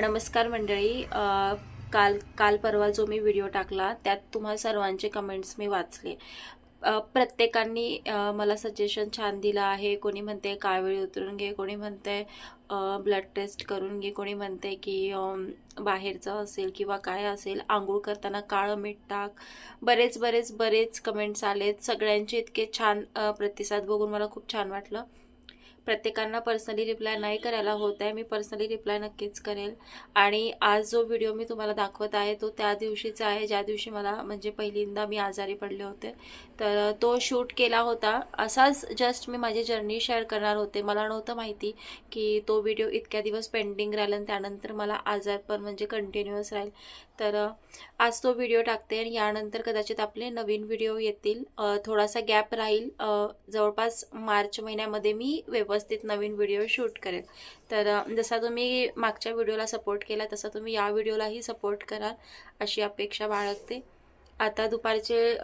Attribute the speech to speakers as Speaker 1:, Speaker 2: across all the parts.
Speaker 1: नमस्कार मंडळी काल काल परवा जो मी व्हिडिओ टाकला त्यात तुम्हा सर्वांचे कमेंट्स मी वाचले. प्रत्येकांनी मला सजेशन छान दिलं आहे. कोणी म्हणते कावेळी उतरून घे? कोणी म्हणते ब्लड टेस्ट करून घे? कोणी म्हणते की बाहेरचं असेल किंवा काय असेल आंघोळ करताना काळं मीठ टाक. बरेच बरेच बरेच कमेंट्स आलेत. सगळ्यांचे इतके छान प्रतिसाद बघून मला खूप छान वाटलं. प्रत्येकांना पर्सनली रिप्लाय नाही करायला होत आहे. मी पर्सनली रिप्लाय नक्कीच करेल. आणि आज जो व्हिडिओ मी तुम्हाला दाखवत आहे तो त्या दिवशीचा आहे. ज्या दिवशी मला म्हणजे पहिल्यांदा मी आजारी पडले होते. तर तो शूट केला होता. असाच जस्ट मी माझी जर्नी शेअर करणार होते. मला नव्हतं माहिती की तो व्हिडिओ इतक्या दिवस पेंडिंग राहिला आणि त्यानंतर मला आजार पण म्हणजे कंटिन्युअस राहील. तर आज तो व्हिडिओ टाकते आणि यानंतर कदाचित आपले नवीन व्हिडिओ येतील. थोडासा गॅप राहील. जवळपास मार्च महिन्यामध्ये मी व्यवस्थित व्यवस्थित नवीन व्हिडिओ शूट करेल. तर जसा तुम्ही मागच्या व्हिडिओला सपोर्ट केला तसा तुम्ही या व्हिडिओलाही सपोर्ट कराल अशी अपेक्षा बाळगते. आता दुपारचे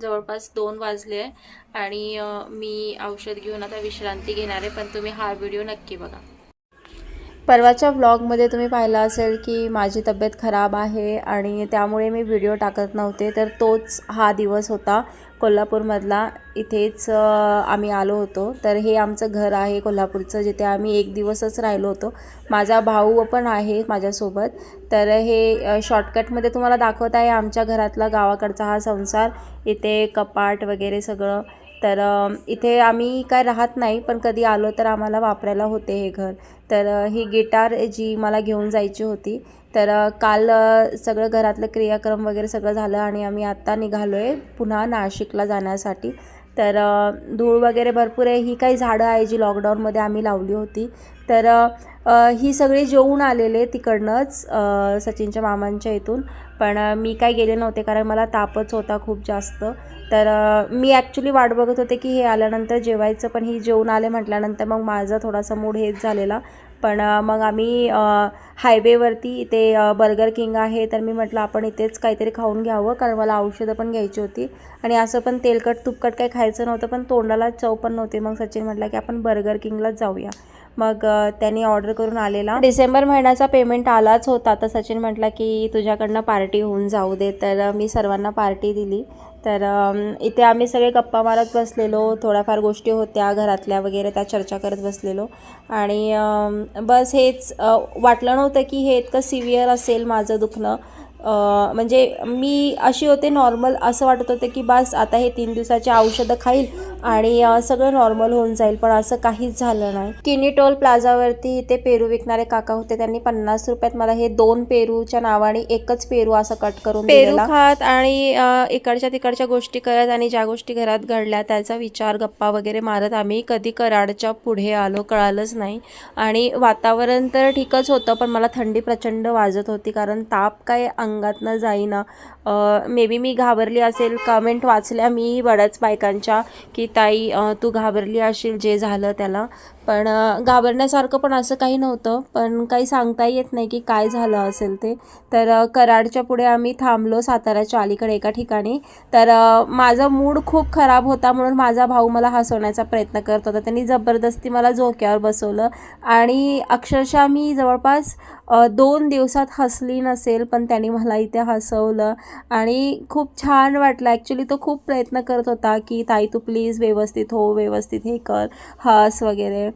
Speaker 1: जवळपास दोन वाजले आहे आणि मी औषध घेऊन आता विश्रांती घेणार आहे पण तुम्ही हा व्हिडिओ नक्की बघा. परवाच्या व्लॉगमध्ये तुम्ही पाहिलं असेल की माझी तब्येत खराब आहे आणि त्यामुळे मी व्हिडिओ टाकत नव्हते तर तोच हा दिवस होता कोल्हापूरमधला. इथेच आम्ही आलो होतो. तर हे आमचं घर आहे कोल्हापूरचं जिथे आम्ही एक दिवसच राहिलो होतो. माझा भाऊ पण आहे माझ्यासोबत. तर हे शॉर्टकटमध्ये तुम्हाला दाखवत आहे आमच्या घरातला गावाकडचा हा संसार. इथे कपाट वगैरे सगळं. तर इथे आम्ही काय राहत नाही पण कधी आलो तर आम्हाला वापरायला होते हे घर. तर ही गिटार जी मला घेऊन जायची होती. तर काल सगळं घरातलं क्रियाक्रम वगैरे सगळं झालं आणि आम्ही आत्ता निघालो आहे पुन्हा नाशिकला जाण्यासाठी. तर धूळ वगैरे भरपूर आहे. ही काही झाडं आहे जी लॉकडाऊनमध्ये आम्ही लावली होती. तर ही सगळी जेवून आलेले तिकडनंच सचिनच्या मामांच्या इथून. पण मी काय गेले नव्हते कारण मला तापच होता खूप जास्त. तर मी ॲक्च्युली वाट बघत होते की हे आल्यानंतर जेवायचं पण ही जेवून आले म्हटल्यानंतर मग माझा थोडासा मूड हेच झालेला. पण मग आम्ही हायवेवरती इथे बर्गर किंग आहे तर मी म्हटलं आपण इथेच काहीतरी खाऊन घ्यावं कारण मला औषधं पण घ्यायची होती. आणि असं पण तेलकट तुपकट काही खायचं नव्हतं पण तोंडाला चव पण नव्हती. मग सचिन म्हटलं की आपण बर्गर किंगलाच जाऊया. मग त्यांनी ऑर्डर करून आलेला. डिसेंबर महिन्याचा पेमेंट आलाच होता तर सचिन म्हटला की तुझ्याकडनं पार्टी होऊन जाऊ दे तर मी सर्वांना पार्टी दिली. तर इथे आम्ही सगळे गप्पा मारत बसलेलो थोड्याफार गोष्टी होत्या घरातल्या वगैरे त्या चर्चा करत बसलेलो. आणि बस हेच वाटलं नव्हतं की हे इतकं सिव्हिअर असेल माझं दुखणं. म्हणजे मी अशी होते नॉर्मल असं वाटत होतं की बस आता हे तीन दिवसाची औषधं खाईल आणि सगळं नॉर्मल होऊन जाईल. पण असं काहीच झालं नाही. किनी टोल प्लाझावरती इथे पेरू विकणारे काका होते. त्यांनी पन्नास रुपयात मला हे दोन पेरूच्या नावाने एकच पेरू असं कट करून पेरू खात आणि इकडच्या तिकडच्या गोष्टी करत आणि ज्या गोष्टी घरात घडल्या त्याचा विचार गप्पा वगैरे मारत आम्ही कधी कराडच्या पुढे आलो कळालंच नाही. आणि वातावरण तर ठीकच होतं पण मला थंडी प्रचंड वाजत होती कारण ताप काय अंगातनं जाईना. मे बी मी घाबरली असेल कमेंट वाचल्या मी बऱ्याच बायकांच्या की ताई तू घाबरली असेल जे झालं त्याला. पण घाबरण्यासारखं पण असं काही नव्हतं. पण काही सांगता येत नाही की काय झालं असेल ते. तर कराडच्या पुढे आम्ही थांबलो साताऱ्याच्या अलीकडे एका ठिकाणी. तर माझा मूड खूप खराब होता म्हणून माझा भाऊ मला हसवण्याचा प्रयत्न करत होता. त्यांनी जबरदस्ती मला झोक्यावर बसवलं. आणि अक्षरशः मी जवळपास दोन दिवसात हसली नसेल पण त्यांनी मला इथे हसवलं. आणि खूप छान वाटलं. ॲक्च्युली तो खूप प्रयत्न करत होता की ताई तू प्लीज व्यवस्थित हो व्यवस्थित हे कर हस वगैरे.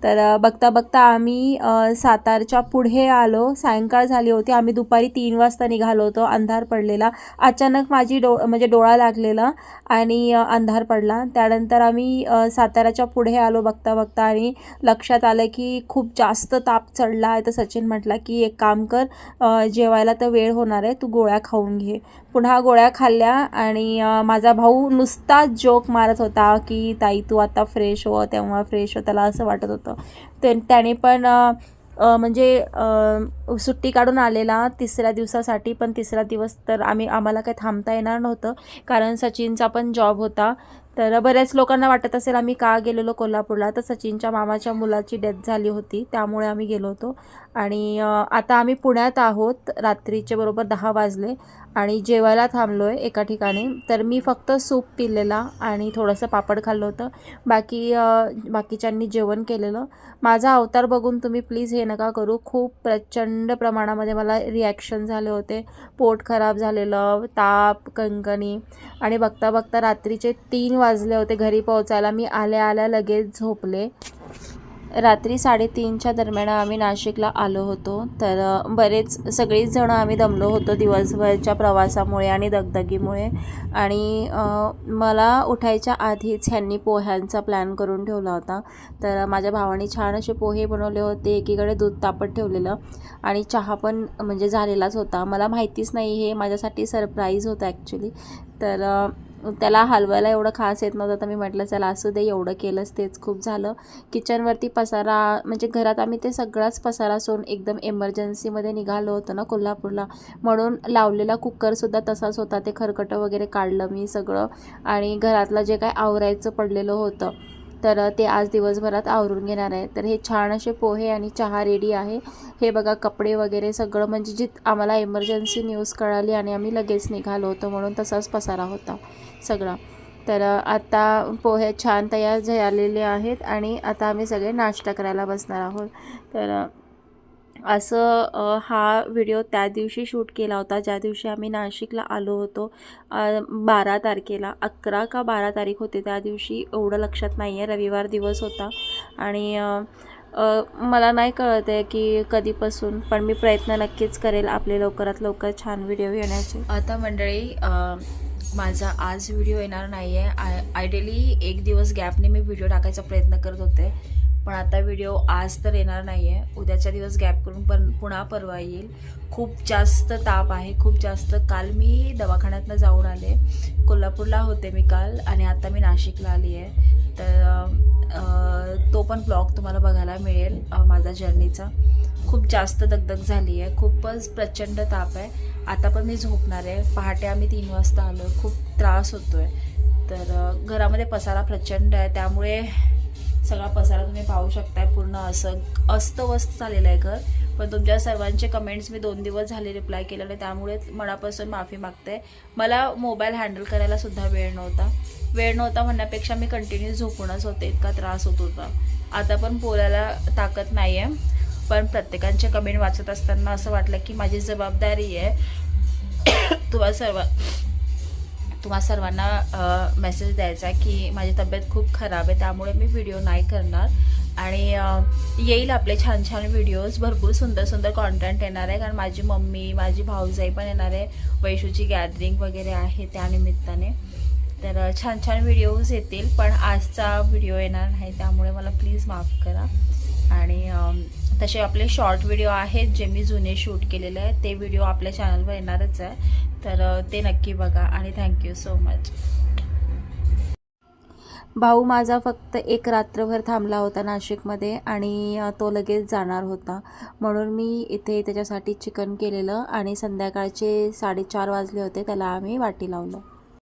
Speaker 1: तर बघता बघता आम्ही सातारच्या पुढे आलो. सायंकाळ झाली होती. आम्ही दुपारी तीन वाजता निघालो होतो. अंधार पडलेला. अचानक माझी डो म्हणजे डोळा लागलेला आणि अंधार पडला. त्यानंतर आम्ही साताराच्या साताऱ्याच्या पुढे आलो बघता बघता आणि लक्षात आलं की खूप जास्त ताप चढला आहे. तर सचिन म्हटला की एक काम कर जेवायला तर वेळ होणार आहे. तू गोळ्या खाऊन घे. पुन्हा गोळ्या खाल्ल्या आणि माझा भाऊ नुसताच जोक मारत होता की ताई तू आता फ्रेश हो. तेव्हा फ्रेश हो. त्याला असं वाटत होतं. ते त्याने पण म्हणजे सुट्टी काढून आलेला तिसऱ्या दिवसासाठी पण तिसरा दिवस तर आम्ही आम्हाला काही थांबता येणार नव्हतं. कारण सचिनचा पण जॉब होता. तर बऱ्याच लोकांना वाटत असेल आम्ही का गेलेलो कोल्हापूरला. तर सचिनच्या मामाच्या मुलाची डेथ झाली होती त्यामुळे आम्ही गेलो होतो. आणि आता आम्ही पुण्यात आहोत रात्रीचे बरोबर दहा वाजले आणि जेवायला थांबलो आहे एका ठिकाणी. तर मी फक्त सूप पिलेला आणि थोडंसं पापड खाल्लं होतं. बाकी बाकीच्यांनी जेवण केलेलं. माझा अवतार बघून तुम्ही प्लीज हे नका करू. खूप प्रचंड प्रमाणामध्ये मला रिॲक्शन झाले होते. पोट खराब झालेलं ताप कणकणी आणि बघता बघता रात्रीचे तीन वाजले होते घरी पोहोचायला. मी आल्या आल्या लगेच झोपले. रात्री साडेतीनच्या दरम्यान आम्ही नाशिकला आलो होतो. तर बरेच सगळीच जणं आम्ही दमलो होतो दिवसभरच्या प्रवासामुळे आणि दगदगीमुळे. आणि मला उठायच्या आधीच ह्यांनी पोह्यांचा प्लॅन करून ठेवला होता. तर माझ्या भावाने छान असे पोहे बनवले होते एकीकडे दूध तापत ठेवलेलं आणि चहा पण म्हणजे झालेलाच होता. मला माहितीच नाही हे माझ्यासाठी सरप्राईज होतं ॲक्च्युली तर त्याला हलवायला एवढं खास येत नव्हतं. तर मी म्हटलं चला असू दे एवढं केलंच तेच खूप झालं. किचनवरती पसारा म्हणजे घरात आम्ही ते सगळाच पसारा सोडून एकदम एमर्जन्सीमध्ये निघालो होतो ना कोल्हापूरला. म्हणून लावलेला कुकरसुद्धा तसाच होता. ते खरकटं वगैरे काढलं मी सगळं आणि घरातलं जे काय आवरायचं पडलेलं होतं. तर ते आज दिवसभरात आवरून घेणार आहे तर हे छान असे पोहे आणि चहा रेडी आहे. हे बघा कपडे वगैरे सगळं म्हणजे जित आम्हाला इमर्जन्सी न्यूज कळाली आणि आम्ही लगेच निघालो होतो म्हणून तसाच पसारा होता सगळा. तर आता पोहे छान तयार झालेले आहेत आणि आता आम्ही सगळे नाश्ता करायला बसणार आहोत. तर असं हा व्हिडिओ त्या दिवशी शूट केला होता. ज्या दिवशी आम्ही नाशिकला आलो होतो बारा तारखेला. अकरा का बारा तारीख होते त्या दिवशी एवढं लक्षात नाही आहे रविवार दिवस होता. आणि मला नाही कळत आहे की कधीपासून पण मी प्रयत्न नक्कीच करेल आपले लवकरात लवकर छान व्हिडिओ येण्याचे आता मंडळी माझा आज व्हिडिओ येणार नाही आहे आय आयडियली एक दिवस गॅपने मी व्हिडिओ टाकायचा प्रयत्न करत होते. पण आता व्हिडिओ आज तर येणार नाही आहे उद्याच्या दिवस गॅप करून पण पुन्हा परवा येईल. खूप जास्त ताप आहे खूप जास्त. काल मी दवाखान्यातनं जाऊन आले. कोल्हापूरला होते मी काल आणि आता मी नाशिकला आली आहे. तर तो पण ब्लॉग तुम्हाला बघायला मिळेल माझा जर्नीचा खूप जास्त दगदग झाली आहे खूपच प्रचंड ताप आहे. आता पण मी झोपणार आहे. पहाटे आम्ही तीन वाजता आलो खूप त्रास होतो आहे तर घरामध्ये पसारा प्रचंड आहे. त्यामुळे सगळा पसारा तुम्ही पाहू शकताय पूर्ण असं अस्तव्यस्त झालेलं आहे घर. पण तुमच्या सर्वांचे कमेंट्स मी दोन दिवस झाले रिप्लाय केलेले त्यामुळे मनापासून माफी मागते. मला मोबाईल हँडल करायला सुद्धा वेळ नव्हता. वेळ नव्हता म्हणण्यापेक्षा मी कंटिन्यू झोपूनच होते. इतका त्रास होत होता. आता पण बोलायला ताकद नाही आहे पण प्रत्येकांचे कमेंट वाचत असताना असं वाटलं की माझी जबाबदारी आहे. तुम्हाला सर्व तुम्हा सर्वांना मेसेज द्यायचा आहे की माझी तब्येत खूप खराब आहे त्यामुळे मी व्हिडिओ नाही करणार. आणि येईल आपले छान छान व्हिडिओज भरपूर सुंदर सुंदर कॉन्टेंट येणार आहे. कारण माझी मम्मी माझी भाऊजाई पण येणार आहे. वैशूची गॅदरिंग वगैरे आहे त्यानिमित्ताने तर छान छान व्हिडिओज येतील पण आजचा व्हिडिओ येणार नाही. त्यामुळे मला प्लीज माफ करा. आणि तसे आपले शॉर्ट व्हिडिओ आहेत जे मी जुने शूट केलेले आहेत ते व्हिडिओ आपल्या चॅनलवर येणारच आहे. तर ते नक्की बघा आणि थँक्यू सो मच भाऊ माझा फक्त एक रात्रभर थांबला होता नाशिकमध्ये आणि तो लगेच जाणार होता. म्हणून मी इथे त्याच्यासाठी चिकन केलेलं आणि संध्याकाळचे साडेचार वाजले होते त्याला आम्ही वाटी लावलं.